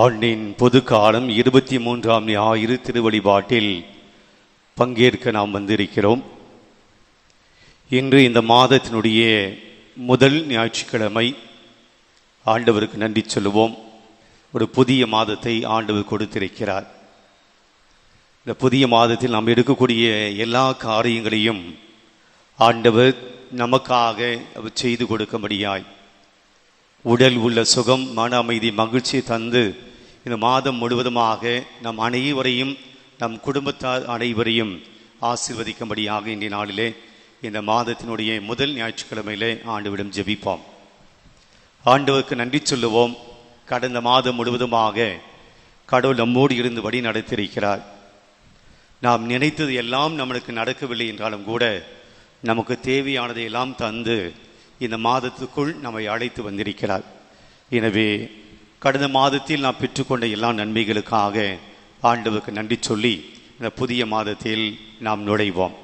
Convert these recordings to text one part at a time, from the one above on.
ஆண்டின் பொது காலம் இருபத்தி மூன்றாம் ஞாயிறு திருவழிபாட்டில் பங்கேற்க நாம் வந்திருக்கிறோம். இன்று இந்த மாதத்தினுடைய முதல் ஞாயிற்றுக்கிழமை. ஆண்டவருக்கு நன்றி சொல்லுவோம். ஒரு புதிய மாதத்தை ஆண்டவர் கொடுத்திருக்கிறார். இந்த புதிய மாதத்தில் நாம் எடுக்கக்கூடிய எல்லா காரியங்களையும் ஆண்டவர் நமக்காக அவர் செய்து கொடுக்கும்படியாய் உடல் உள்ள சுகம் மன அமைதி மகிழ்ச்சி தந்து இந்த மாதம் முழுவதுமாக நம் அனைவரையும் நம் குடும்பத்தார் அனைவரையும் ஆசிர்வதிக்கும்படியாக இன்றைய நாளிலே இந்த மாதத்தினுடைய முதல் ஞாயிற்றுக்கிழமையிலே ஆண்டுவிடம் ஜெபிப்போம். ஆண்டவருக்கு நன்றி சொல்லுவோம். கடந்த மாதம் முழுவதுமாக கடவுள் நம்மோடு இருந்து வழி நடத்தியிருக்கிறார். நாம் நினைத்தது எல்லாம் நம்மளுக்கு நடக்கவில்லை என்றாலும் கூட நமக்கு தேவையானதை எல்லாம் தந்து இந்த மாதத்துக்குள் நம்மை அழைத்து வந்திருக்கிறார். எனவே கடந்த மாதத்தில் நாம் பெற்றுக்கொண்ட எல்லா நன்மைகளுக்காக ஆண்டவுக்கு நன்றி சொல்லி இந்த புதிய மாதத்தில் நாம் நுழைவோம்.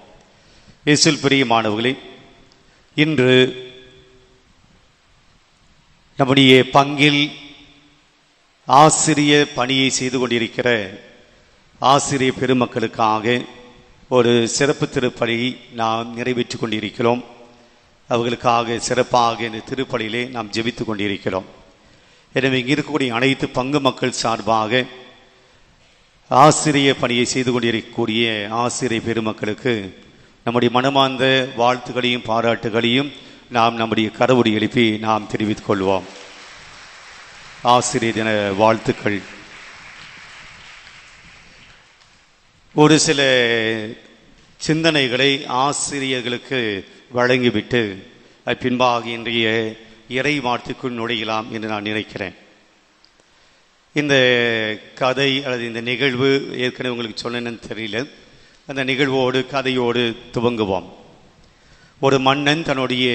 இயேசுல் பெரிய மாணவர்களே இன்று நம்முடைய பங்கில் ஆசிரிய பணியை செய்து கொண்டிருக்கிற ஆசிரிய பெருமக்களுக்காக ஒரு சிறப்பு திருப்பலி நாம் நிறைவேற்றி கொண்டிருக்கிறோம். அவர்களுக்காக சிறப்பாக இந்த திருப்பலியிலே நாம் ஜெபித்து கொண்டிருக்கிறோம். எனவே இங்கே இருக்கக்கூடிய அனைத்து பங்கு மக்கள் சார்பாக ஆசிரிய பணியை செய்து கொண்டிருக்கக்கூடிய ஆசிரிய பெருமக்களுக்கு நம்முடைய மனமார்ந்த வாழ்த்துகளையும் பாராட்டுகளையும் நாம் நம்முடைய கரவுடி எழுப்பி நாம் தெரிவித்துக் கொள்வோம். ஆசிரியர் தின வாழ்த்துக்கள். ஒரு சில சிந்தனைகளை ஆசிரியர்களுக்கு வழங்கிவிட்டு அது பின்பாக இன்றைய இறை வார்த்தைக்குள் நுழையலாம் என்று நான் நினைக்கிறேன். இந்த கதை அல்லது இந்த நிகழ்வு ஏற்கனவே உங்களுக்கு சொன்னேன்னு தெரியல. அந்த நிகழ்வோடு கதையோடு துவங்குவோம். ஒரு மன்னன் தன்னுடைய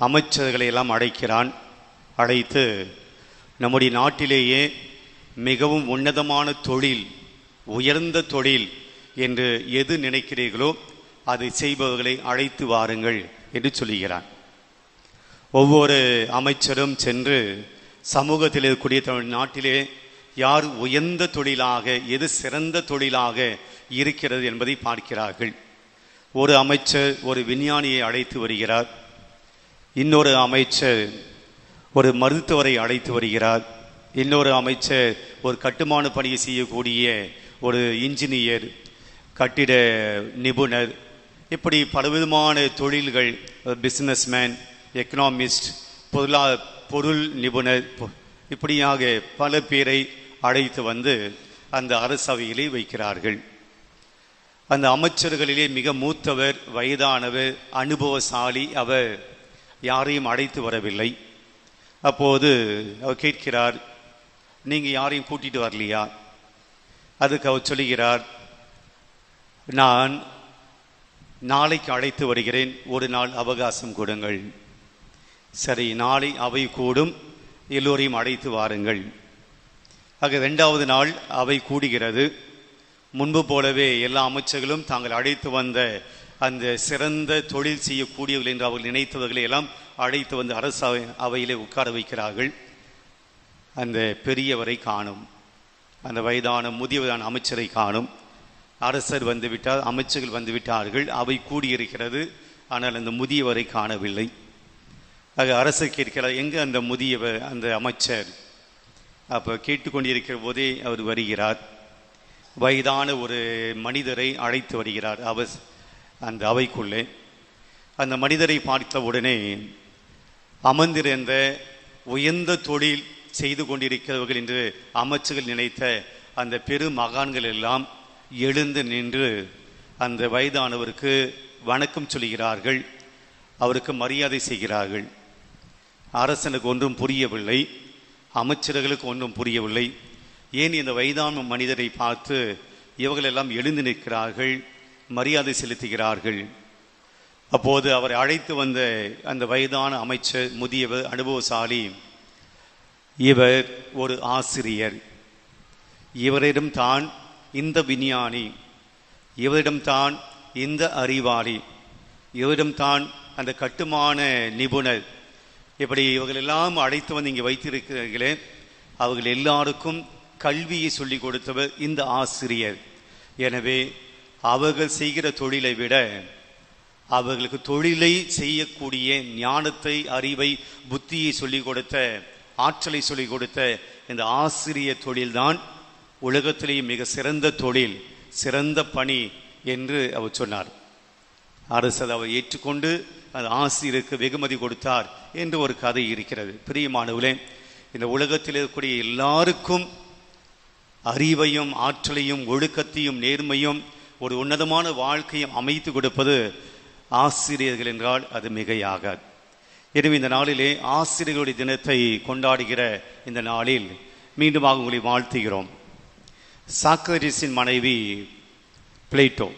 அமைச்சர்களை எல்லாம் அழைக்கிறான். அழைத்து நம்முடைய நாட்டிலேயே மிகவும் உன்னதமான தொழில் உயர்ந்த தொழில் என்று எது நினைக்கிறீர்களோ அதை செய்பவர்களை அழைத்து வாருங்கள் என்று சொல்லுகிறான். ஒவ்வொரு அமைச்சரும் சென்று சமூகத்தில் இருக்கக்கூடிய தமிழ் நாட்டிலே யார் உயர்ந்த தொழிலாக எது சிறந்த தொழிலாக இருக்கிறது என்பதை பார்க்கிறார்கள். ஒரு அமைச்சர் ஒரு விஞ்ஞானியை அழைத்து வருகிறார். இன்னொரு அமைச்சர் ஒரு மருத்துவரை அழைத்து வருகிறார். இன்னொரு அமைச்சர் ஒரு கட்டுமான பணியை செய்யக்கூடிய ஒரு இன்ஜினியர் கட்டிட நிபுணர் இப்படி பலவிதமான தொழில்கள் பிஸ்னஸ்மேன் எக்கனாமிஸ்ட் பொருளா பொருள் நிபுணர் இப்படியாக பல பேரை அழைத்து வந்து அந்த அரசவையிலே வைக்கிறார்கள். அந்த அமைச்சர்களிலே மிக மூத்தவர் வயதானவர் அனுபவசாலி அவர் யாரையும் அழைத்து வரவில்லை. அப்போது அவர் கேட்கிறார் நீங்கள் யாரையும் கூட்டிட்டு வரலையா? அதுக்கு அவர் சொல்லுகிறார் நான் நாளைக்கு அழைத்து வருகிறேன். ஒரு நாள் அவகாசம் கொடுங்கள். சரி நாளை அவை கூடும். எல்லோரையும் அழைத்து வாருங்கள். ஆக ரெண்டாவது நாள் அவை கூடுகிறது. முன்பு போலவே எல்லா அமைச்சர்களும் தாங்கள் அழைத்து வந்த அந்த சிறந்த தொழில் செய்யக்கூடியவர்கள் என்று அவர்கள் நினைத்தவர்களை எல்லாம் அழைத்து வந்து அரசு அவை- அவையிலே உட்கார வைக்கிறார்கள். அந்த பெரியவரை காணும். அந்த வயதான முதியவரான அமைச்சரை காணும். அரசர் வந்துவிட்டார் அமைச்சர்கள் வந்துவிட்டார்கள் அவை கூடியிருக்கிறது ஆனால் அந்த முதியவரை காணவில்லை. ஆக அரசர் கேட்கிறார் எங்கே அந்த முதியவர் அந்த அமைச்சர்? அப்போ கேட்டுக்கொண்டிருக்கிற போதே அவர் வருகிறார். வயதான ஒரு மனிதரை அழைத்து வருகிறார் அவர் அந்த அவைக்குள்ளே. அந்த மனிதரை பார்த்த உடனே அமர்ந்திருந்த உயர்ந்த தொழில் செய்து கொண்டிருக்கிறவர்கள் என்று அமைச்சர்கள் நினைத்த அந்த பெரு மகான்கள் எல்லாம் எழுந்து நின்று அந்த வயதானவருக்கு வணக்கம் சொல்கிறார்கள் அவருக்கு மரியாதை செய்கிறார்கள். அரசனுக்கு ஒன்றும் புரியவில்லை. அமைச்சர்களுக்கு ஒன்றும் புரியவில்லை. ஏன் இந்த வயதான மனிதரை பார்த்து இவர்களெல்லாம் எழுந்து நிற்கிறார்கள் மரியாதை செலுத்துகிறார்கள்? அப்போது அவரை அழைத்து வந்த அந்த வயதான அமைச்சர் முதியவர் அனுபவசாலி இவர் ஒரு ஆசிரியர். இவரிடம் தான் இந்த விஞ்ஞானி இவரிடம்தான் இந்த அறிவாளி இவரிடம் தான் அந்த கட்டுமான நிபுணர். இப்படி இவர்களெல்லாம் அழைத்து வந்து இங்கே வைத்திருக்கிறீர்களே அவர்கள் எல்லாருக்கும் கல்வியை சொல்லிக் கொடுத்தவர் இந்த ஆசிரியர். எனவே அவர்கள் செய்கிற தொழிலை விட அவர்களுக்கு தொழிலை செய்யக்கூடிய ஞானத்தை அறிவை புத்தியை சொல்லிக் கொடுத்த ஆற்றலை சொல்லிக் கொடுத்த இந்த ஆசிரியர் தொழில்தான் உலகத்திலேயே மிக சிறந்த தொழில் சிறந்த பணி என்று அவர் சொன்னார். அரசு அதை அவர் ஏற்றுக்கொண்டு அந்த ஆசிரியருக்கு வெகுமதி கொடுத்தார் என்று ஒரு கதை இருக்கிறது. பிரியமானவர்களே இந்த உலகத்தில் இருக்கக்கூடிய எல்லாருக்கும் அறிவையும் ஆற்றலையும் ஒழுக்கத்தையும் நேர்மையும் ஒரு உன்னதமான வாழ்க்கையும் அமைத்து கொடுப்பது ஆசிரியர்கள் என்றால் அது மிகையாகாது. எனவே இந்த நாளிலே ஆசிரியர்களுடைய தினத்தை கொண்டாடுகிற இந்த நாளில் மீண்டுமாக உங்களை வாழ்த்துகிறோம். சாக்கரிஸின் மனைவி பிளேட்டோ.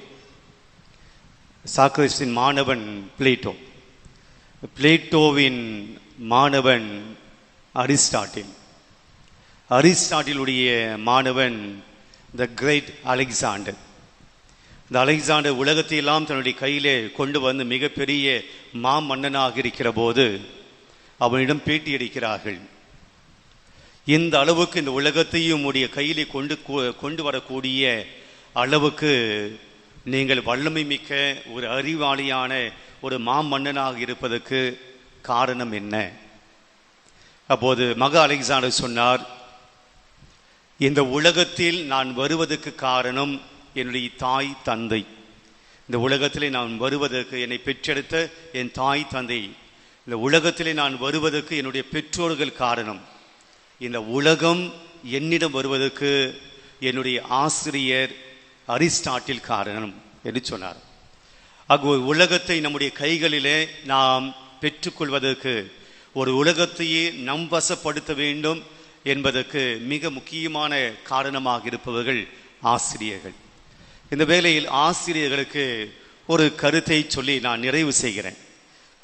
சாக்கரிஸின் மாணவன் பிளேட்டோ. பிளேட்டோவின் மாணவன் அரிஸ்டாட்டில். அரிஸ்டாட்டிலுடைய மாணவன் த கிரேட் அலெக்சாண்டர் இந்த அலெக்சாண்டர் உலகத்தையெல்லாம் தன்னுடைய கையிலே கொண்டு வந்து மிகப்பெரிய மாமன்னனாக இருக்கிற போது அவனிடம் பேட்டி அடிக்கிறார்கள் இந்த அளவுக்கு இந்த உலகத்தையும் உடைய கையிலே கொண்டு கொண்டு வரக்கூடிய அளவுக்கு நீங்கள் வல்லமை மிக்க ஒரு அறிவாளியான ஒரு மாமன்னனாக இருப்பதற்கு காரணம் என்ன? அப்போது மக அலெக்சாண்டர் சொன்னார் இந்த உலகத்தில் நான் வருவதற்கு காரணம் என்னுடைய தாய் தந்தை. இந்த உலகத்திலே நான் வருவதற்கு என்னை பெற்றெடுத்த என் தாய் தந்தை. இந்த உலகத்திலே நான் வருவதற்கு என்னுடைய பெற்றோர்கள் காரணம். இந்த உலகம் என்னிடம் வருவதற்கு என்னுடைய ஆசிரியர் அரிஸ்டாட்டில் காரணம் என்று சொன்னார். ஆக ஒரு உலகத்தை நம்முடைய கைகளிலே நாம் பெற்றுக்கொள்வதற்கு ஒரு உலகத்தையே நம் வசப்படுத்த வேண்டும் என்பதற்கு மிக முக்கியமான காரணமாக இருப்பவர்கள் ஆசிரியர்கள். இந்த வேளையில் ஆசிரியர்களுக்கு ஒரு கருத்தை சொல்லி நான் நிறைவு செய்கிறேன்.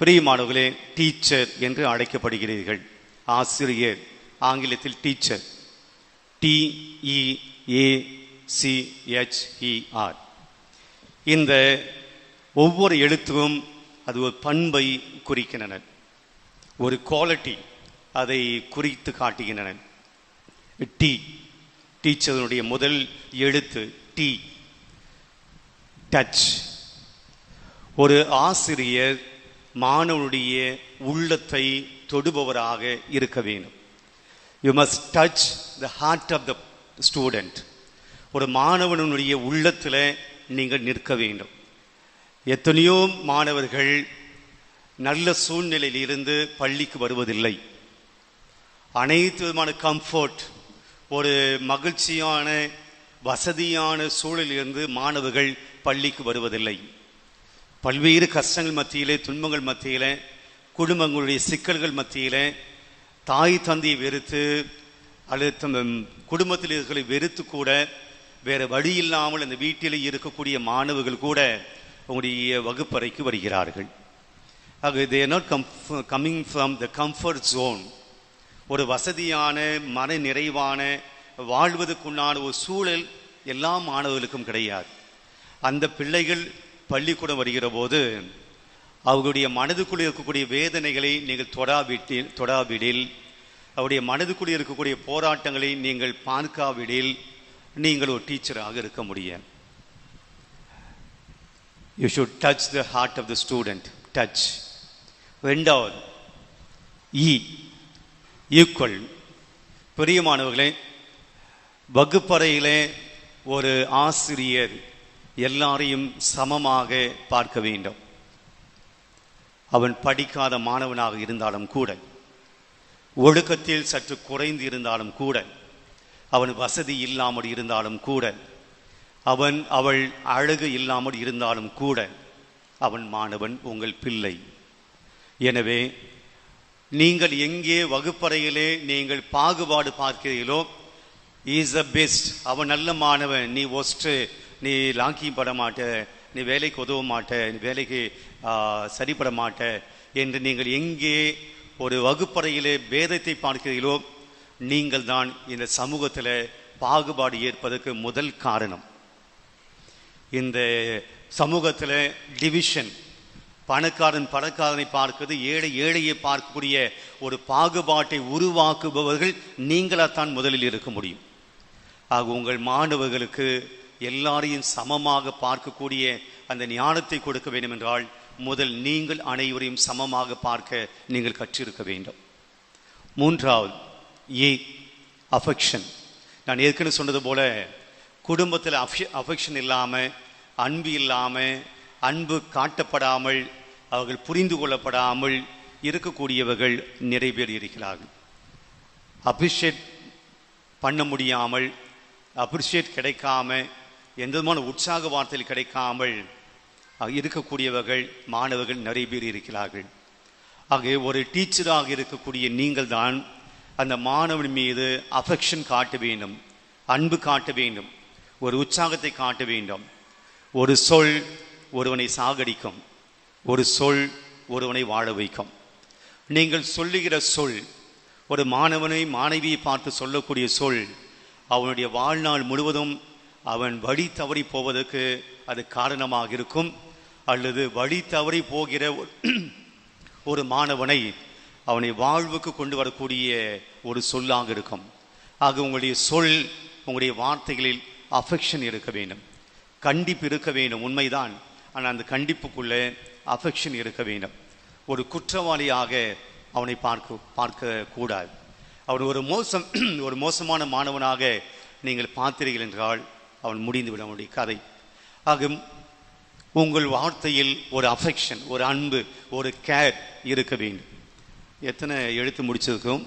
பிரியமானவர்களே டீச்சர் என்று அழைக்கப்படுகிறீர்கள். ஆசிரியர் ஆங்கிலத்தில் டீச்சர் டிஇஏசிஹெச்இஆர் இந்த ஒவ்வொரு எழுத்தும் அது ஒரு பண்பை குறிக்கின்றன. ஒரு குவாலிட்டி அதை குறித்து காட்டுகின்றன. டி டீச்சருடைய முதல் எழுத்து டி டச் ஒரு ஆசிரியர் மாணவனுடைய உள்ளத்தை தொடுபவராக இருக்க வேண்டும். You must touch the heart of the student ஒரு மாணவனுடைய உள்ளத்தில் நீங்கள் நிற்க வேண்டும். எத்தனையோ மாணவர்கள் நல்ல சூழ்நிலையில் இருந்து பள்ளிக்கு வருவதில்லை. அனைத்து விதமான கம்ஃபர்ட் ஒரு மகிழ்ச்சியான வசதியான சூழலிலிருந்து மாணவர்கள் பள்ளிக்கு வருவதில்லை. பல்வேறு கஷ்டங்கள் மத்தியிலே துன்பங்கள் மத்தியிலே குடும்பங்களுடைய சிக்கல்கள் மத்தியிலே தாய் தந்தையை வெறுத்து அல்லது குடும்பத்தில் இருக்கிற வெறுத்து கூட வேறு வழி இல்லாமல் அந்த வீட்டில் இருக்கக்கூடிய மாணவர்கள் கூட உங்களுடைய வகுப்பறைக்கு வருகிறார்கள். ஆக they not come coming from the comfort zone ஒரு வசதியான மன நிறைவான வாழ்வதற்குண்டான ஒரு சூழல் எல்லா மாணவர்களுக்கும் கிடையாது. அந்த பிள்ளைகள் பள்ளிக்கூடம் வருகிற போது அவர்களுடைய மனதுக்குள்ளே இருக்கக்கூடிய வேதனைகளை நீங்கள் தொடாவிட்டில் தொடாவிடில். அவருடைய மனதுக்குள்ளே இருக்கக்கூடிய போராட்டங்களை நீங்கள் பார்க்காவிடில். நீங்கள் ஒரு டீச்சராக இருக்க முடியும். You should touch the heart of the student touch ரெண்டாவது இ ஈக்குவல் பிரியமானவர்களே வகுப்பறையிலே ஒரு ஆசிரியர் எல்லாரையும் சமமாக பார்க்க வேண்டும். அவன் படிக்காத மாணவனாக இருந்தாலும் கூட ஒழுக்கத்தில் சற்று குறைந்து இருந்தாலும் கூட அவன் வசதி இல்லாமல் இருந்தாலும் கூட அவன் அவள் அழகு இல்லாமல் இருந்தாலும் கூட அவன் மாணவன் உங்கள் பிள்ளை. எனவே நீங்கள் எங்கே வகுப்பறையிலே நீங்கள் பாகுபாடு பார்க்கிறீர்களோ இஸ் அ பெஸ்ட் அவன் நல்ல மாணவன். நீ ஒஸ்ட்டு. நீ லாக்கி பட மாட்ட. நீ வேலைக்கு உதவ மாட்ட. நீ வேலைக்கு சரிபட மாட்டேன் என்று நீங்கள் எங்கே ஒரு வகுப்பறையிலே பேதத்தை பார்க்கிறீர்களோ நீங்கள் தான் இந்த சமூகத்தில் பாகுபாடு ஏற்பதற்கு முதல் காரணம். இந்த சமூகத்தில் டிவிஷன் பணக்காரன் பணக்காரனை பார்க்கிறது ஏழை ஏழையை பார்க்கக்கூடிய ஒரு பாகுபாட்டை உருவாக்குபவர்கள் நீங்களாத்தான் முதலில் இருக்க முடியும். ஆக உங்கள் மாணவர்களுக்கு எல்லாரையும் சமமாக பார்க்கக்கூடிய அந்த ஞானத்தை கொடுக்க வேண்டும் என்றால் முதல் நீங்கள் அனைவரையும் சமமாக பார்க்க நீங்கள் கற்றிருக்க வேண்டும். மூன்றாவது ஏ அஃபெக்ஷன் நான் ஏற்கனவே சொன்னது போல குடும்பத்தில் அஃபெக்ஷன் இல்லாமல் அன்பு இல்லாமல் அன்பு காட்டப்படாமல் அவர்கள் புரிந்து கொள்ளப்படாமல் இருக்கக்கூடியவர்கள் நிறைய பேர் இருக்கிறார்கள். அப்ரிஷியேட் பண்ண முடியாமல் அப்ரிஷியேட் கிடைக்காம எந்த விதமான உற்சாக வார்த்தையில் கிடைக்காமல் இருக்கக்கூடியவர்கள் மாணவர்கள் நிறைய பேர் இருக்கிறார்கள். ஆகவே ஒரு டீச்சராக இருக்கக்கூடிய நீங்கள் தான் அந்த மாணவன் மீது அஃபெக்ஷன் காட்ட வேண்டும் அன்பு காட்ட வேண்டும் ஒரு உற்சாகத்தை காட்ட வேண்டும். ஒரு சொல் ஒருவனை சாகடிக்கும் ஒரு சொல் ஒருவனை வாழ வைக்கும். நீங்கள் சொல்லுகிற சொல் ஒரு மாணவனை மாணவியை பார்த்து சொல்லக்கூடிய சொல் அவனுடைய வாழ்நாள் முழுவதும் அவன் வழி தவறி போவதற்கு அது காரணமாக இருக்கும். அல்லது வழி தவறி போகிற ஒரு- ஒரு மாணவனை அவனை வாழ்வுக்கு கொண்டு வரக்கூடிய ஒரு சொல்லாக இருக்கும். ஆக உங்களுடைய சொல் உங்களுடைய வார்த்தைகளில் அஃபெக்ஷன் இருக்க வேண்டும். கண்டிப்பு இருக்க வேண்டும் உண்மைதான். ஆனால் அந்த கண்டிப்புக்குள்ளே அஃபெக்ஷன் இருக்க வேண்டும். ஒரு குற்றவாளியாக அவனை பார்க்க பார்க்க கூடாது அவன் ஒரு மோசம் ஒரு மோசமான மாணவனாக நீங்கள் பார்த்தீர்கள் என்றால் அவன் முடிந்துவிடும் அவனுடைய கதை. ஆக உங்கள் வார்த்தையில் ஒரு அஃபெக்ஷன் ஒரு அன்பு ஒரு கேர் இருக்க வேண்டும். எத்தனை எழுத்து முடிச்சிருக்கோம்?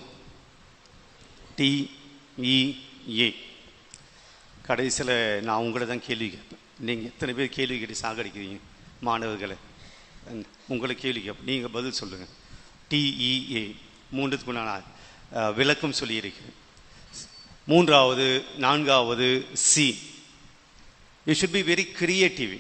டி e, கடைசியில் நான் உங்களை தான் கேள்வி கேட்பேன். நீங்கள் எத்தனை பேர் கேள்வி கேட்டு சாகடிக்கிறீங்க? மாணவர்களை. உங்களை கேள்வி கேட்பேன். நீங்கள் பதில் சொல்லுங்கள் டிஇஏ e, மூன்றுக்கு நான் விளக்கம் சொல்லியிருக்கேன் மூன்றாவது நான்காவது C you should be very creative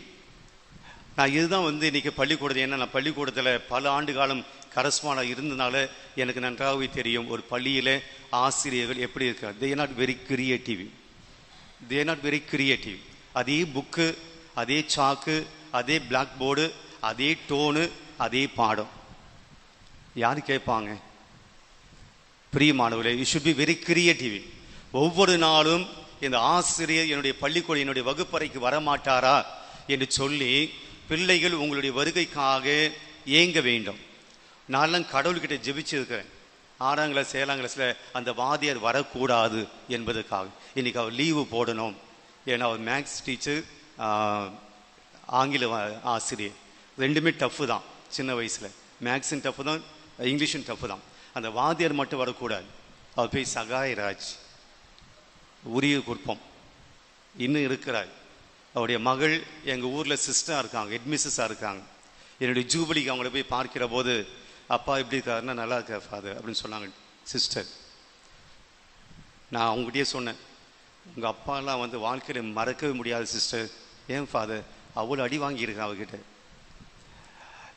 நான் இதுதான் வந்து இன்றைக்கி பள்ளிக்கூடத்தில் ஏன்னா நான் பள்ளிக்கூடத்தில் பல ஆண்டு காலம் கரஸ்பாண்டாக இருந்தனால எனக்கு நன்றாகவே தெரியும் ஒரு பள்ளியில் ஆசிரியர்கள் எப்படி இருக்கார் they not very creative they not very creative அதே புக்கு அதே சாக்கு அதே பிளாக் போர்டு அதே டோனு அதே பாடம். யார் கேட்பாங்க? பிரியமானவர்களே you should be very creative ஒவ்வொரு நாளும் இந்த ஆசிரியர் என்னுடைய பள்ளிக்கூடம் என்னுடைய வகுப்பறைக்கு வரமாட்டாரா? என்று சொல்லி பிள்ளைகள் உங்களுடைய வருகைக்காக ஏங்க வேண்டும்? நான்லாம் கடவுள்கிட்ட ஜெபிச்சிருக்கிறேன். ஆறாம் கிளாஸ் ஏழாம் கிளாஸில் அந்த வாத்தியார் வரக்கூடாது என்பதற்காக. இன்றைக்கி அவர் லீவு போடணும். ஏன்னா அவர் மேக்ஸ் டீச்சர் ஆங்கில ஆசிரியர். ரெண்டுமே டஃப்பு தான் சின்ன வயசில். மேக்ஸும் டஃப்பு தான் இங்கிலீஷும் டஃப்பு தான். அந்த வாத்தியார் மட்டும் வரக்கூடாது. அவர் போய் சகாயராஜ். உரிய குற்பம் இன்னும் இருக்கிறார். அவருடைய மகள் எங்கள் ஊரில் சிஸ்டராக இருக்காங்க ஹெட்மிஸ்ஸஸாக இருக்காங்க. என்னுடைய ஜூபிலிக்கு அவங்கள போய் பார்க்கிற போது அப்பா எப்படி இருக்காருன்னா நல்லா இருக்கார் ஃபாதர் அப்படின்னு சொன்னாங்க சிஸ்டர் நான் அவங்ககிட்டயே சொன்னேன் உங்கள் அப்பாலாம் வந்து வாழ்க்கையில் மறக்கவே முடியாது சிஸ்டர் ஏன் ஃபாதர் அவ்வளோ அடி வாங்கியிருக்கேன் அவர்கிட்ட.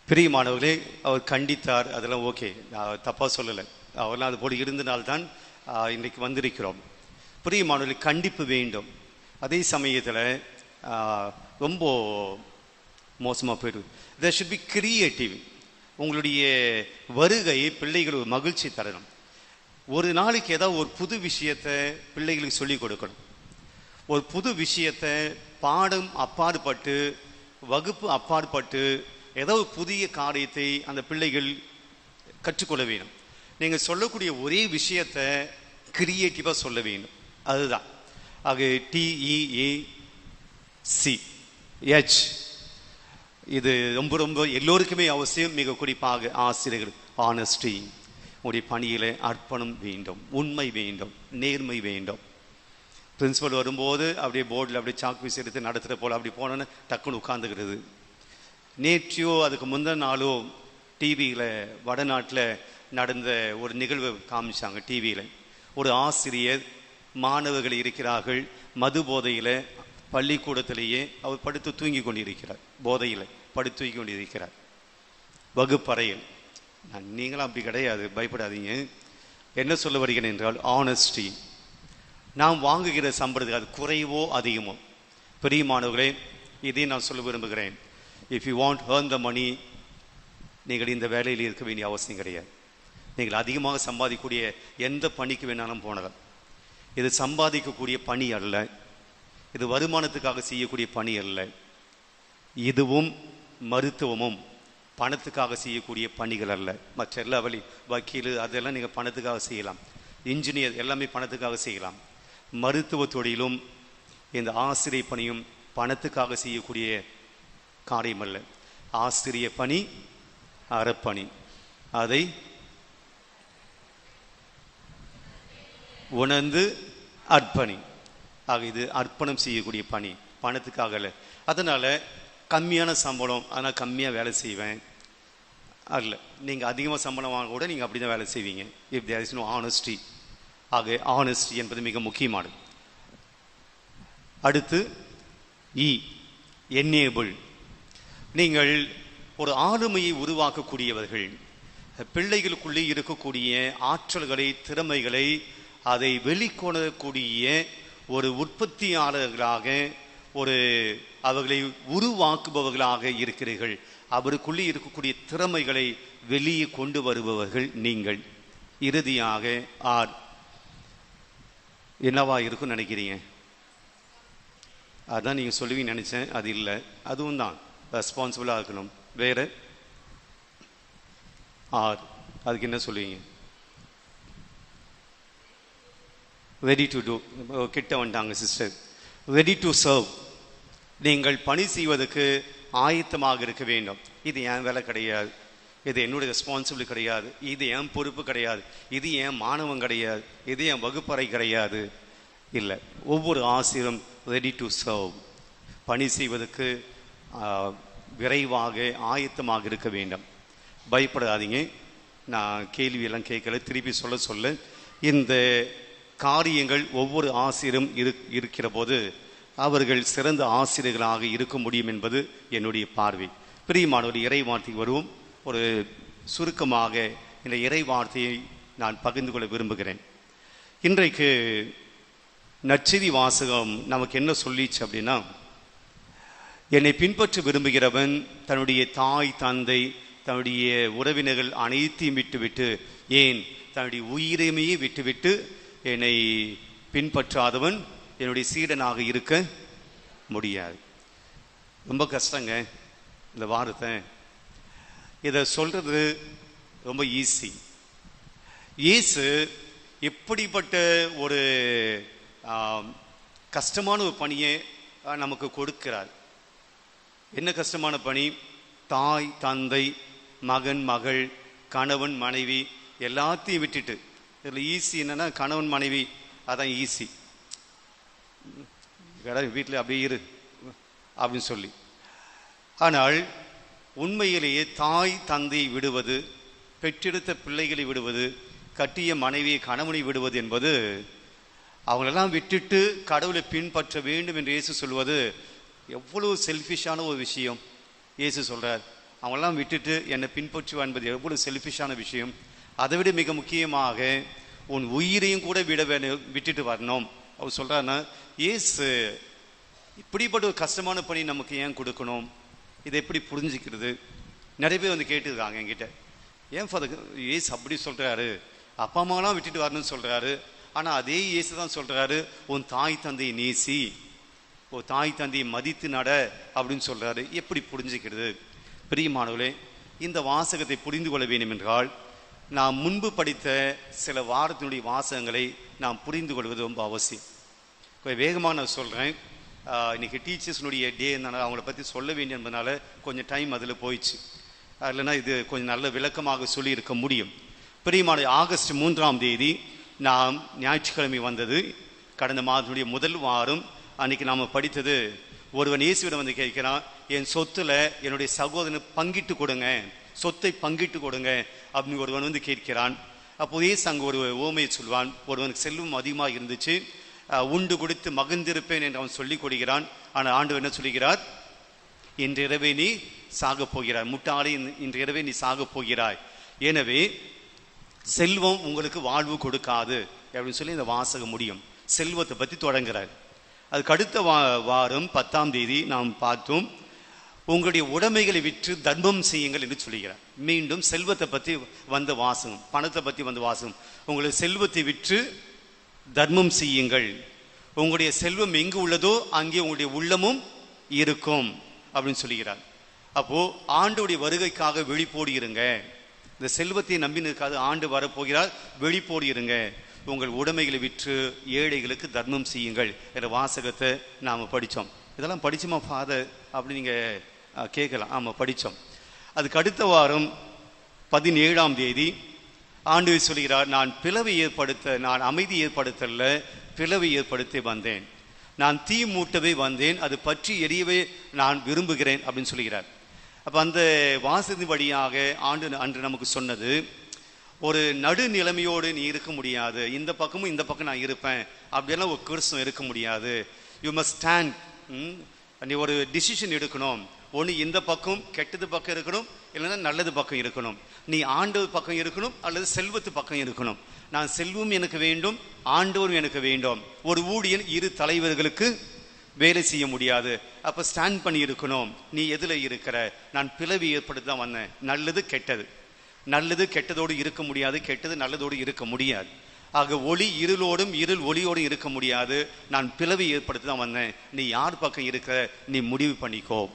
பிரியமானவர்களே அவர் கண்டித்தார் அதெல்லாம் ஓகே. நான் தப்பாக சொல்லலை. அவர்லாம் அது போல இருந்தனால்தான் இன்றைக்கு வந்திருக்கிறோம். பிரியமானவர்களுக்கு கண்டிப்பு வேண்டும். அதே சமயத்தில் ரொம்ப மோசமாக போயிடுது there ஷுட் பி கிரியேட்டிவ் உங்களுடைய வருகை பிள்ளைகள் ஒரு மகிழ்ச்சி தரணும். ஒரு நாளைக்கு ஏதாவது ஒரு புது விஷயத்தை பிள்ளைகளுக்கு சொல்லிக் கொடுக்கணும். ஒரு புது விஷயத்தை பாடம் அப்பாற்பட்டு வகுப்பு அப்பாற்பட்டு ஏதோ ஒரு புதிய காரியத்தை அந்த பிள்ளைகள் கற்றுக்கொள்ள வேண்டும். நீங்கள் சொல்லக்கூடிய ஒரே விஷயத்தை கிரியேட்டிவாக சொல்ல வேண்டும். அதுதான். ஆக டிஇஏ சி எச் இது ரொம்ப ரொம்ப எல்லோருக்குமே அவசியம் மிக குறிப்பாக ஆசிரியர்கள். ஆனஸ்டி உங்களுடைய பணியில் அர்ப்பணம் வேண்டும் உண்மை வேண்டும் நேர்மை வேண்டும். பிரின்ஸிபல் வரும்போது அப்படியே போர்டில் அப்படியே சாக்பீஸ் எடுத்து நடத்துகிற போல் அப்படி போனோன்னு டக்குன்னு உட்காந்துக்கிறது நேற்றையோ அதுக்கு முந்தின நாளோ டிவியில் வடநாட்டில் நடந்த ஒரு நிகழ்வை காமிச்சாங்க டிவியில் ஒரு ஆசிரியர் மாணவர்கள் இருக்கிறார்கள் மது போதையில் பள்ளிக்கூடத்திலேயே அவர் படுத்து தூங்கி கொண்டிருக்கிறார். போதையில் படுத்து தூங்கி கொண்டிருக்கிறார். வகுப்பறையில். நான் நீங்களும் அப்படி கிடையாது பயப்படாதீங்க. என்ன சொல்ல வருகிறேன் என்றால் ஆனஸ்டி நாம் வாங்குகிற சம்பளத்துக்கு அது குறைவோ அதிகமோ. பெரியமானவர்களே இதை நான் சொல்ல விரும்புகிறேன். If you want earn the money நீங்கள் இந்த வேலையில் இருக்க வேண்டிய அவசியம் கிடையாது. நீங்கள் அதிகமாக சம்பாதிக்கக்கூடிய எந்த பணிக்கு வேணாலும் போனலாம். இது சம்பாதிக்கக்கூடிய பணி அல்ல. இது வருமானத்துக்காக செய்யக்கூடிய பணி அல்ல. இதுவும் மருத்துவமும் பணத்துக்காக செய்யக்கூடிய பணிகள் அல்ல. மற்ற எல்லா வழி வக்கீல் அதெல்லாம் நீங்கள் பணத்துக்காக செய்யலாம். இன்ஜினியர் எல்லாமே பணத்துக்காக செய்யலாம். மருத்துவ தொழிலும் இந்த ஆசிரிய பணியும் பணத்துக்காக செய்யக்கூடிய காரியம் அல்ல. ஆசிரிய பணி அறப்பணி. அதை உணர்ந்து அர்ப்பணி. ஆக இது அர்ப்பணம் செய்யக்கூடிய பணி பணத்துக்காக இல்லை அதனால் கம்மியான சம்பளம் ஆனால் கம்மியாக வேலை செய்வேன். அல்ல நீங்கள் அதிகமாக சம்பளம் வாங்க கூட நீங்கள் அப்படி தான் வேலை செய்வீங்க. If there is no honesty ஆக ஆனஸ்டி என்பது மிக முக்கியமானது. அடுத்து e, இ என்னேபிள் நீங்கள் ஒரு ஆளுமையை உருவாக்கக்கூடியவர்கள் பிள்ளைகளுக்குள்ளே இருக்கக்கூடிய ஆற்றல்களை திறமைகளை அதை வெளிக்கொணரக்கூடிய ஒரு உற்பத்தியாளர்களாக ஒரு அவர்களை உருவாக்குபவர்களாக இருக்கிறீர்கள். அவருக்குள்ளே இருக்கக்கூடிய திறமைகளை வெளியே கொண்டு வருபவர்கள் நீங்கள். இறுதியாக ஆர் என்னவா இருக்கும்னு நினைக்கிறீங்க? அதான் நீங்கள் சொல்லுவீங்கன்னு நினச்சேன். அது இல்லை. அதுவும் தான். ரெஸ்பான்சிபிளாக இருக்கணும். வேறு? ஆர் அதுக்கு என்ன சொல்லுவீங்க? ரெடி டு டூ கிட்ட வந்துட்டாங்க சிஸ்டர் ரெடி டு சர்வ் நீங்கள் பணி செய்வதற்கு ஆயத்தமாக இருக்க வேண்டும். இது என் வேலை கிடையாது. இது என்னுடைய ரெஸ்பான்சிபிலிட்டி கிடையாது. இது என் பொறுப்பு கிடையாது. இது என் மாணவன் கிடையாது. இது என் வகுப்பறை கிடையாது. இல்லை. ஒவ்வொரு ஆசிரியரும் ரெடி டு சர்வ் பணி செய்வதற்கு விரைவாக ஆயத்தமாக இருக்க வேண்டும். பயப்படாதீங்க. நான் கேள்வியெல்லாம் கேட்கல. திருப்பி சொல்ல சொல்ல. இந்த காரியங்கள் ஒவ்வொரு ஆசிரியரும் இரு இருக்கிற போது அவர்கள் சிறந்த ஆசிரியர்களாக இருக்க முடியும் என்பது என்னுடைய பார்வை. பிரியமானவர் இறை வார்த்தைக்கு வருவோம். ஒரு சுருக்கமாக இந்த இறை வார்த்தையை நான் பகிர்ந்து கொள்ள விரும்புகிறேன். இன்றைக்கு நற்செய்தி வாசகம் நமக்கு என்ன சொல்லிச்சு அப்படின்னா என்னை பின்பற்ற விரும்புகிறவன் தன்னுடைய தாய் தந்தை தன்னுடைய உறவினர்கள் அனைத்தையும் விட்டுவிட்டு ஏன் தன்னுடைய உயிரையுமே விட்டுவிட்டு என்னை பின்பற்றாதவன் என்னுடைய சீடனாக இருக்க முடியாது. ரொம்ப கஷ்டங்க இந்த வாரத்தை. இதை சொல்கிறது ரொம்ப ஈஸி இயேசு எப்படிப்பட்ட ஒரு கஷ்டமான ஒரு பணியை நமக்கு கொடுக்கிறார். என்ன கஷ்டமான பணி? தாய் தந்தை மகன் மகள் கணவன் மனைவி எல்லாத்தையும் விட்டுட்டு இதில் ஈஸி என்னென்னா கணவன் மனைவி அதான் ஈஸி. வீட்டில் அப்படியே இரு அப்படின்னு சொல்லி. ஆனால் உண்மையிலேயே தாய் தந்தை விடுவது பெற்றெடுத்த பிள்ளைகளை விடுவது கட்டிய மனைவியை கணவனை விடுவது என்பது அவங்களெல்லாம் விட்டுட்டு கடவுளை பின்பற்ற வேண்டும் என்று இயேசு சொல்வது எவ்வளவு செல்ஃபிஷான ஒரு விஷயம். இயேசு சொல்கிறார் அவங்களெல்லாம் விட்டுட்டு என்னை பின்பற்றுவா என்பது எவ்வளவு செல்ஃபிஷான விஷயம். அதைவிட மிக முக்கியமாக உன் உயிரையும் கூட விட வேணும் விட்டுட்டு வரணும். அவர் சொல்கிறாருன்னா ஏசு இப்படிப்பட்ட ஒரு கஷ்டமான பணி நமக்கு ஏன் கொடுக்கணும்? இதை எப்படி புரிஞ்சுக்கிறது? நிறைய பேர் வந்து கேட்டுருக்காங்க என்கிட்ட. ஏன் ஃபாதர் ஏசு அப்படி சொல்கிறாரு அப்பா அம்மாலாம் விட்டுட்டு வரணும்னு சொல்கிறாரு ஆனால் அதே இயேசு தான் சொல்கிறாரு உன் தாய் தந்தையை நேசி. ஓ தாய் தந்தையை மதித்து நட அப்படின்னு சொல்கிறாரு எப்படி புரிஞ்சுக்கிறது? பிரியமானவர்களே இந்த வாசகத்தை புரிந்து கொள்ள வேண்டும் என்றால் நாம் முன்பு படித்த சில வாரத்தினுடைய வாசகங்களை நாம் புரிந்து கொள்வது ரொம்ப அவசியம். கொஞ்சம் வேகமாக நான் சொல்கிறேன் இன்னைக்கு டீச்சர்ஸ்னுடைய டே அவங்கள பற்றி சொல்ல வேண்டிய என்பதனால கொஞ்சம் டைம் அதில் போயிடுச்சு. இல்லைன்னா இது கொஞ்சம் நல்ல விளக்கமாக சொல்லியிருக்க முடியும். பிரியமான ஆகஸ்ட் மூன்றாம் தேதி நாம் ஞாயிற்றுக்கிழமை வந்தது. கடந்த மாதத்துடைய முதல் வாரம் அன்னைக்கு நாம் படித்தது. ஒருவன் இயேசுவிடம் வந்து கேட்கிறான் என் சொத்துல என்னுடைய சகோதரனை பங்கிட்டு கொடுங்க. சொத்தை பங்கிட்டு கொடுங்க. அப்படின்னு ஒருவன் வந்து கேட்கிறான். அப்போது இயேசு அங்கே ஒரு ஓமையை சொல்வான். ஒருவனுக்கு செல்வம் அதிகமாக இருந்துச்சு. உண்டு கொடுத்து மகிழ்ந்திருப்பேன் என்று அவன் சொல்லிக் கொடுக்கிறான் ஆனால் ஆண்டு என்ன சொல்லுகிறார்? இன்றிரவே நீ சாக போகிறாய். முட்டாளி இன்றிரவே நீ சாக போகிறாய். எனவே செல்வம் உங்களுக்கு வாழ்வு கொடுக்காது அப்படின்னு சொல்லி இந்த வாசகம் முடியும். செல்வத்தை பற்றி தொடங்குறார். அதுக்கு அடுத்த வா வாரம் பத்தாம் தேதி நாம் பார்த்தோம். உங்களுடைய உடைமைகளை விற்று தர்மம் செய்யுங்கள் என்று சொல்லுகிறார். மீண்டும் செல்வத்தை பற்றி வந்த வாசகம் பணத்தை பற்றி வந்த வாசகம். உங்களுடைய செல்வத்தை விற்று தர்மம் செய்யுங்கள். உங்களுடைய செல்வம் எங்கு உள்ளதோ அங்கே உங்களுடைய உள்ளமும் இருக்கும் அப்படின்னு சொல்லுகிறார். அப்போது ஆண்டோடைய வருகைக்காக விழிப்போடி இருங்க இந்த செல்வத்தை நம்பி நிற்காது ஆண்டு வரப்போகிறார் விழிப்போடி இருங்க உங்கள் உடைமைகளை விற்று ஏழைகளுக்கு தர்மம் செய்யுங்கள் என்ற வாசகத்தை நாம் படித்தோம். இதெல்லாம் படிச்சுமா ஃபாதர் அப்படி நீங்கள் கேட்கலாம். ஆமாம் படித்தோம் அதுக்கு அடுத்த வாரம் பதினேழாம் தேதி ஆண்டு சொல்கிறார் நான் பிளவை ஏற்படுத்த நான் அமைதி ஏற்படுத்தல பிளவை ஏற்படுத்தி வந்தேன். நான் தீ மூட்டவே வந்தேன் அது பற்றி எரியவே நான் விரும்புகிறேன் அப்படின்னு சொல்கிறார். அப்போ அந்த வாசதி வழியாக ஆண்டு அன்று நமக்கு சொன்னது ஒரு நடு நிலைமையோடு நீ இருக்க முடியாது. இந்த பக்கமும் இந்த பக்கம் நான் இருப்பேன். அப்படியெல்லாம் ஒரு கிறிஸ்தவம் இருக்க முடியாது. யூ மஸ்ட் ஸ்டாண்ட் நீ ஒரு டிசிஷன் எடுக்கணும். ஒன்று இந்த பக்கம் கெட்டது பக்கம் இருக்கணும் இல்லைன்னா நல்லது பக்கம் இருக்கணும். நீ ஆண்டவர் பக்கம் இருக்கணும் அல்லது செல்வத்து பக்கம் இருக்கணும். நான் செல்வம் எனக்கு வேண்டும் ஆண்டவரும் எனக்கு வேண்டும். ஒரு ஊழியன் இரு தலைவர்களுக்கு வேலை செய்ய முடியாது. அப்போ ஸ்டாண்ட் பண்ணி இருக்கணும். நீ எதில் இருக்கிற? நான் பிளவி ஏற்படுத்தி தான் வந்தேன். நல்லது கெட்டது. நல்லது கெட்டதோடு இருக்க முடியாது. கெட்டது நல்லதோடு இருக்க முடியாது. ஆக ஒளி இருளோடும் இருள் ஒளியோடும் இருக்க முடியாது. நான் பிளவி ஏற்படுத்தி தான் வந்தேன். நீ யார் பக்கம் இருக்கிற? நீ முடிவு பண்ணிக்கோ.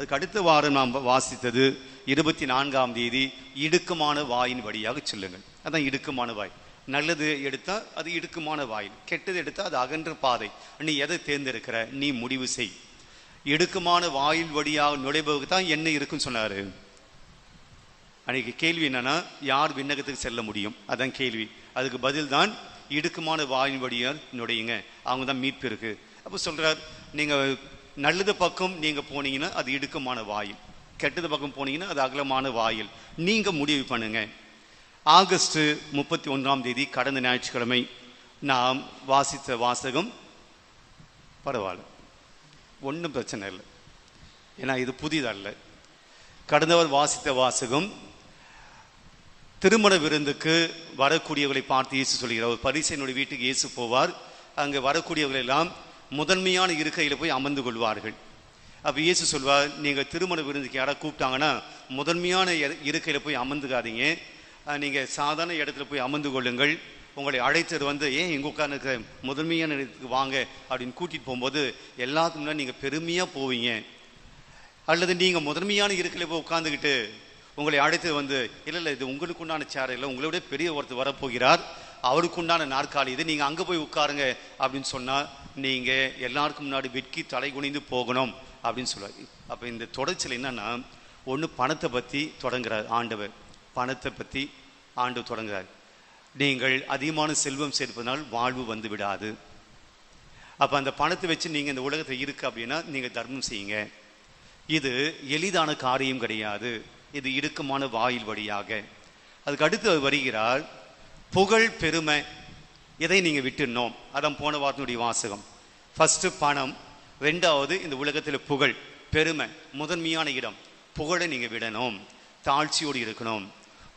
அதுக்கு அடுத்த வாரம் நாம் வாசித்தது இருபத்தி நான்காம் தேதி இடுக்கமான வாயின் வழியாக செல்லுங்கள். அதான் இடுக்கமான வாய். நல்லது எடுத்தால் அது இடுக்கமான வாயில். கெட்டது எடுத்தால் அது அகன்ற பாதை. நீ எதை தேர்ந்தெடுக்கிற? நீ முடிவு செய். இடுக்கமான வாயில் வழியாக நுழைபவருக்கு தான் என்ன இருக்குன்னு சொன்னார்? அன்னைக்கு கேள்வி என்னன்னா யார் விண்ணகத்துக்கு செல்ல முடியும்? அதான் கேள்வி. அதுக்கு பதில் தான் இடுக்கமான வாயின் வழியால் நுழையுங்க. அவங்க தான் மீட்பு இருக்கு. அப்போ சொல்கிறார் நீங்கள் நல்லது பக்கம் நீங்கள் போனீங்கன்னா அது இடுக்கமான வாயில். கெட்டது பக்கம் போனீங்கன்னா அது அகலமான வாயில். நீங்கள் முடிவு பண்ணுங்க. ஆகஸ்ட் முப்பத்தி ஒன்றாம் தேதி கடந்த ஞாயிற்றுக்கிழமை நாம் வாசித்த வாசகம் பரவாயில்ல. ஒன்றும் பிரச்சனை இல்லை. ஏன்னா இது புதிதல்ல. கடந்தவர் வாசித்த வாசகம் திருமண விருந்துக்கு வரக்கூடியவர்களை பார்த்து இயேசு சொல்கிறார். ஒரு பரிசையினுடைய வீட்டுக்கு இயேசு போவார். அங்கே வரக்கூடியவர்களெல்லாம் எல்லாம் முதன்மையான இருக்கையில் போய் அமர்ந்து கொள்வார்கள். அப்போ இயேசு சொல்வார் நீங்கள் திருமண விருந்துக்கு யாராவது கூப்பிட்டாங்கன்னா முதன்மையான இருக்கையில் போய் அமர்ந்துக்காதீங்க. நீங்கள் சாதாரண இடத்துல போய் அமர்ந்து கொள்ளுங்கள். உங்களை அழைத்தது வந்து ஏன் எங்க உட்கார்ந்து முதன்மையான இடத்துக்கு வாங்க அப்படின்னு கூட்டிகிட்டு போகும்போது எல்லாத்துக்குமே முன்னாடி நீங்கள் பெருமையாக போவீங்க. அல்லது நீங்கள் முதன்மையான இருக்கையில் போய் உட்காந்துக்கிட்டு உங்களை அழைத்து வந்து இல்லை இல்லை இது உங்களுக்கு உண்டான சேர் இல்லை உங்களை விட பெரிய ஒருத்தர் வரப்போகிறார். அவருக்குண்டான நாற்காலி இது. நீங்கள் அங்கே போய் உட்காருங்க அப்படின்னு சொன்னால் நீங்கள் எல்லாருக்கும் முன்னாடி வெட்கி தலை குனிந்து போகணும் அப்படின்னு சொல்லுவார். அப்போ இந்த தொடர்ச்சியில் என்னென்னா ஒன்று பணத்தை பற்றி தொடங்குறார் ஆண்டவர். பணத்தை பற்றி ஆண்டு தொடங்குறார். நீங்கள் அதிகமான செல்வம் சேர்ப்பதனால் வாழ்வு வந்து விடாது. அப்போ அந்த பணத்தை வச்சு நீங்கள் இந்த உலகத்தில் இருக்கு அப்படின்னா நீங்கள் தர்மம் செய்யுங்க. இது எளிதான காரியம் கிடையாது. இது இடுக்கமான வாயில் வழியாக. அதுக்கு அடுத்து வருகிறார் புகழ் பெருமை இதை நீங்கள் விட்டுடணும். அதான் போன வாரத்தினுடைய வாசகம். ஃபஸ்ட்டு பணம் ரெண்டாவது இந்த உலகத்தில் புகழ் பெருமை முதன்மையான இடம். புகழை நீங்கள் விடணும். தாழ்ச்சியோடு இருக்கணும்.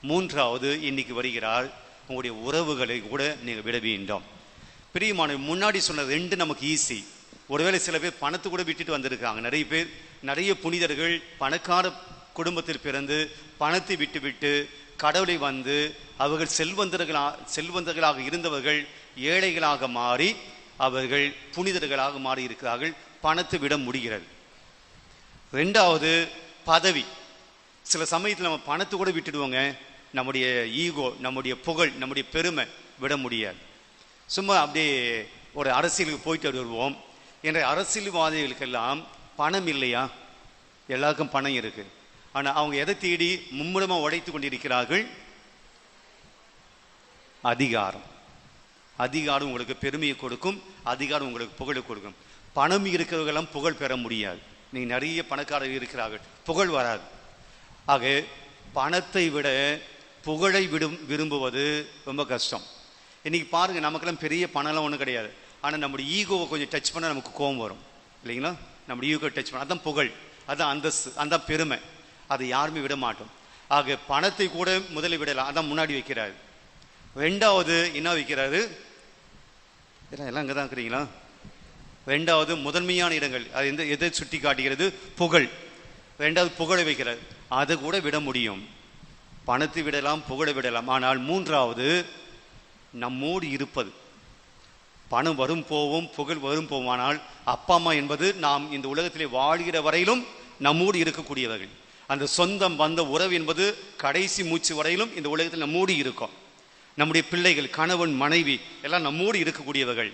மூன்றாவது இன்னைக்கு வருகிறார் உங்களுடைய உறவுகளை கூட நீங்கள் விட வேண்டும். பிரியமான முன்னாடி சொன்ன ரெண்டு நமக்கு ஈஸி ஒருவேளை சில பேர் பணத்தை கூட விட்டுட்டு வந்திருக்காங்க. நிறைய பேர் நிறைய புனிதர்கள் பணக்கார குடும்பத்தில் பிறந்து பணத்தை விட்டு விட்டு கடவுளை வந்து அவர்கள் செல்வந்தர்களா செல்வந்தர்களாக இருந்தவர்கள் ஏழைகளாக மாறி அவர்கள் புனிதர்களாக மாறி இருக்கிறார்கள் பணத்தை விட முடிகிறது. ரெண்டாவது பதவி. சில சமயத்தில் நம்ம பணத்தை கூட விட்டுடுவோங்க. நம்முடைய ஈகோ நம்முடைய புகழ் நம்முடைய பெருமை விட முடியாது. சும்மா அப்படியே ஒரு அரசியலுக்கு போயிட்டு வருவோம். என்ற அரசியல்வாதிகளுக்கெல்லாம் பணம் இல்லையா? எல்லாருக்கும் பணம் இருக்குது ஆனா அவங்க எதை தேடி மும்முரமா உடைத்து கொண்டிருக்கிறார்கள்? அதிகாரம். அதிகாரம் உங்களுக்கு பெருமையை கொடுக்கும் அதிகாரம் உங்களுக்கு புகழை கொடுக்கும். பணம் இருக்கிறவர்களெல்லாம் புகழ் பெற முடியாது. நீங்க நிறைய பணக்காரர்கள் இருக்கிறார்கள். புகழ் வராது. ஆக பணத்தை விட புகழை விடும் விரும்புவது ரொம்ப கஷ்டம். இன்னைக்கு பாருங்க நமக்கெல்லாம் பெரிய பணம்லாம் ஒன்றும் கிடையாது. ஆனால் நம்முடைய ஈகோவை கொஞ்சம் டச் பண்ணால் நமக்கு கோபம் வரும். இல்லைங்களா? நம்முடைய ஈகோ டச் பண்ண அதான் புகழ். அதுதான் அந்தஸ்து. அந்த பெருமை. அதை யாருமே விட மாட்டோம். ஆக பணத்தை கூட முதலில் விடலாம். அதான் முன்னாடி வைக்கிறாரு. ரெண்டாவது என்ன வைக்கிறாரு? எல்லாம் எல்லாம் அங்கே தான் இருக்கிறீங்களா? ரெண்டாவது முதன்மையான இடங்கள். அது எந்த எதை சுட்டி காட்டுகிறது? புகழ். ரெண்டாவது புகழை வைக்கிறது அதை கூட விட முடியும். பணத்தை விடலாம் புகழை விடலாம். ஆனால் மூன்றாவது நம்மோடு இருப்பது. பணம் வரும் போவும் புகழ் வரும் போவும். ஆனால் அப்பா அம்மா என்பது நாம் இந்த உலகத்திலே வாழ்கிற வரையிலும் நம்மோடு இருக்கக்கூடியவர்கள். அந்த சொந்தம் வந்த உறவு என்பது கடைசி மூச்சு வரையிலும் இந்த உலகத்தில் நம்மோடு இருக்கும். நம்முடைய பிள்ளைகள் கணவன் மனைவி எல்லாம் நம்மோடு இருக்கக்கூடியவர்கள்.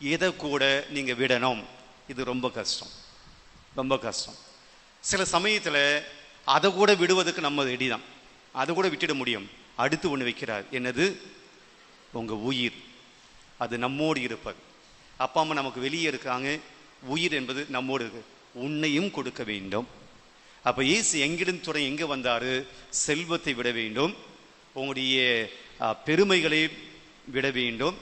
இதை கூட நீங்கள் விடணும்? இது ரொம்ப கஷ்டம். ரொம்ப கஷ்டம். சில சமயத்தில் அதை கூட விடுவதற்கு நம்ம ரெடிதான். அதை கூட விட்டுட முடியும். அடுத்து ஒன்று வைக்கிறார். என்னது? உங்கள் உயிர். அது நம்மோடு இருப்பது. அப்பா அம்மா நமக்கு வெளியே இருக்காங்க. உயிர் என்பது நம்மோடு இருக்கு. உன்னையும் கொடுக்க வேண்டும். அப்ப இயேசு எங்கிருந்து துறை எங்கே வந்தாரு? செல்வத்தை விட வேண்டும். உங்களுடைய பெருமைகளை விட வேண்டும்.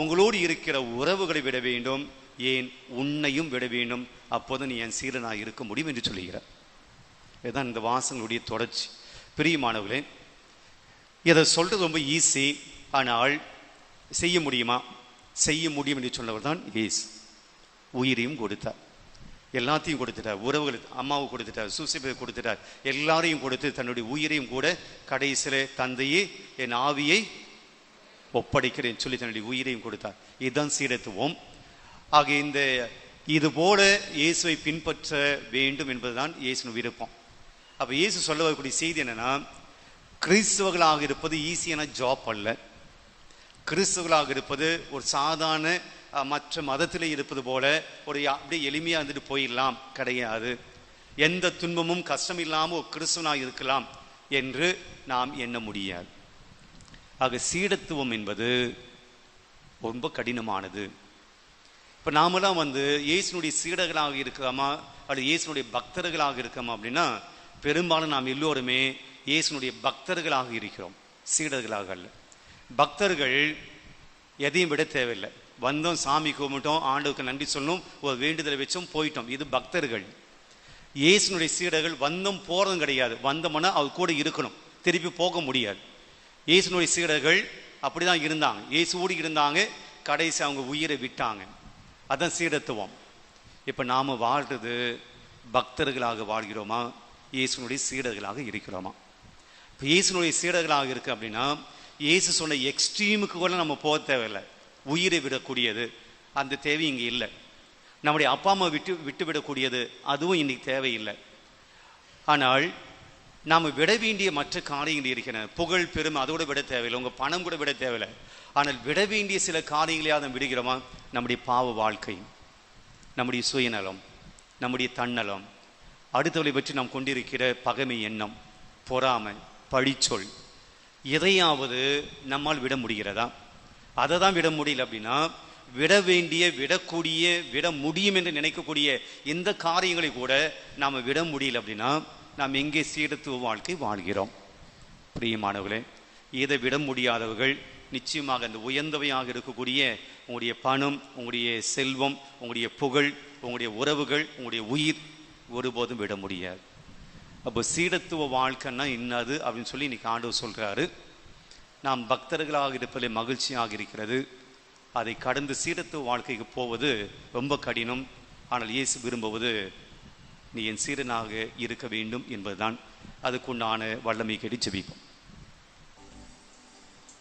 உங்களோடு இருக்கிற உறவுகளை விட வேண்டும். ஏன்? உன்னையும் விட வேண்டும். அப்போது நீ என் சீரனாக இருக்க முடியும் என்று சொல்லுகிறார். இதுதான் இந்த வாசங்களுடைய தொடர்ச்சி. பிரியமானவர்களே இதை சொல்றது ரொம்ப ஈஸி ஆனால் செய்ய முடியுமா? செய்ய முடியும் என்று சொன்னவர் தான் இயேசு. உயிரையும் கொடுத்தார். எல்லாத்தையும் கொடுத்துட்டார். உறவுகள் அம்மாவுக்கு கொடுத்துட்டார் சூசிபை கொடுத்துட்டார். எல்லாரையும் கொடுத்து தன்னுடைய உயிரையும் கூட கடைசியில் தந்தையே என் ஆவியை ஒப்படைக்கிறேன் சொல்லி தன்னுடைய உயிரையும் கொடுத்தார். இதுதான் சீரத்துவம் ஆக இந்த இது போல இயேசுவை பின்பற்ற வேண்டும் என்பதுதான் இயேசுவின் விருப்பம். அப்போ இயேசு சொல்ல வரக்கூடிய செய்தி என்னென்னா கிறிஸ்துவர்களாக இருப்பது ஈஸியான ஜாப் அல்ல. கிறிஸ்துவர்களாக இருப்பது ஒரு சாதாரண மற்ற மதத்தில் இருப்பது போல ஒரு அப்படியே எளிமையாக இருந்துட்டு போயிடலாம். கிடையாது. எந்த துன்பமும் கஷ்டம் இல்லாமல் ஒரு கிறிஸ்துவனாக இருக்கலாம் என்று நாம் எண்ண முடியாது. ஆக சீடத்துவம் என்பது ரொம்ப கடினமானது. இப்போ நாமெல்லாம் வந்து இயேசுனுடைய சீடர்களாக இருக்கிறோமா அல்லது இயேசுனுடைய பக்தர்களாக இருக்கோமா அப்படின்னா பெரும்பாலும் நாம் எல்லோருமே இயேசுனுடைய பக்தர்களாக இருக்கிறோம். சீடர்களாக அல்ல. பக்தர்கள் எதையும் விட தேவையில்லை. வந்தோம் சாமி கும்பிட்டோம் ஆண்டவுக்கு நன்றி சொல்லணும் ஒரு வேண்டுதலை வச்சோம் போயிட்டோம். இது பக்தர்கள். இயேசுனுடைய சீடர்கள் வந்தோம் போகிறதும் கிடையாது. வந்தோம்னா அவர் கூட இருக்கணும். திருப்பி போக முடியாது. இயேசுனுடைய சீடர்கள் அப்படிதான் இருந்தாங்க. இயேசுவோடு இருந்தாங்க. கடைசி அவங்க உயிரை விட்டாங்க. அதான் சீடத்துவம். இப்போ நாம் வாழ்றது பக்தர்களாக வாழ்கிறோமா? இயேசுனுடைய சீடர்களாக இருக்கிறோமா? இப்போ இயேசுனுடைய சீடர்களாக இருக்குது அப்படின்னா இயேசு சொன்ன எக்ஸ்ட்ரீமுக்கு கூட நம்ம போக தேவையில்லை. உயிரை விடக்கூடியது. அந்த தேவை இங்கே இல்லை. நம்முடைய அப்பா அம்மா விட்டு விட்டு விடக்கூடியது அதுவும் இன்றைக்கி தேவையில்லை. ஆனால் நாம் விட வேண்டிய மற்ற காரியங்கள் இருக்கின்றன. புகழ் பெருமை அதோட விட தேவையில்லை. உங்கள் பணம் கூட விட தேவையில்லை. ஆனால் விட வேண்டிய சில காரியங்களையாவது நம்ம விடுகிறோமா? நம்முடைய பாவ வாழ்க்கை நம்முடைய சுயநலம் நம்முடைய தன்னலம் அடுத்தவளை பற்றி நாம் கொண்டிருக்கிற பகைமை எண்ணம் பொறாமை பழிச்சொல் எதையாவது நம்மால் விட முடிகிறதா? அதை தான் விட முடியல அப்படின்னா விட வேண்டிய விடக்கூடிய விட முடியும் என்று நினைக்கக்கூடிய இந்த காரியங்களை கூட நாம் விட முடியல அப்படின்னா நாம் எங்கே சீடத்துவ வாழ்க்கை வாழ்கிறோம். பிரியமானவர்களே இதை விட முடியாதவர்கள் நிச்சயமாக அந்த உயர்ந்தவையாக இருக்கக்கூடிய உங்களுடைய பணம் உங்களுடைய செல்வம் உங்களுடைய புகழ் உங்களுடைய உறவுகள் உங்களுடைய உயிர் ஒருபோதும் விட முடியாது. அப்போ சீடத்துவ வாழ்க்கைன்னா என்னது அப்படின்னு சொல்லி இன்னைக்கு ஆண்டவர் சொல்கிறாரு நாம் பக்தர்களாக இருப்பதில் மகிழ்ச்சியாக இருக்கிறது. அதை கடந்து சீரத்துவ வாழ்க்கைக்கு போவது ரொம்ப கடினம். ஆனால் இயேசு விரும்புவது நீ என் சீரனாக இருக்க வேண்டும் என்பதுதான். அதுக்குண்டான வல்லமை கேட்டு ஜெபிப்போம்.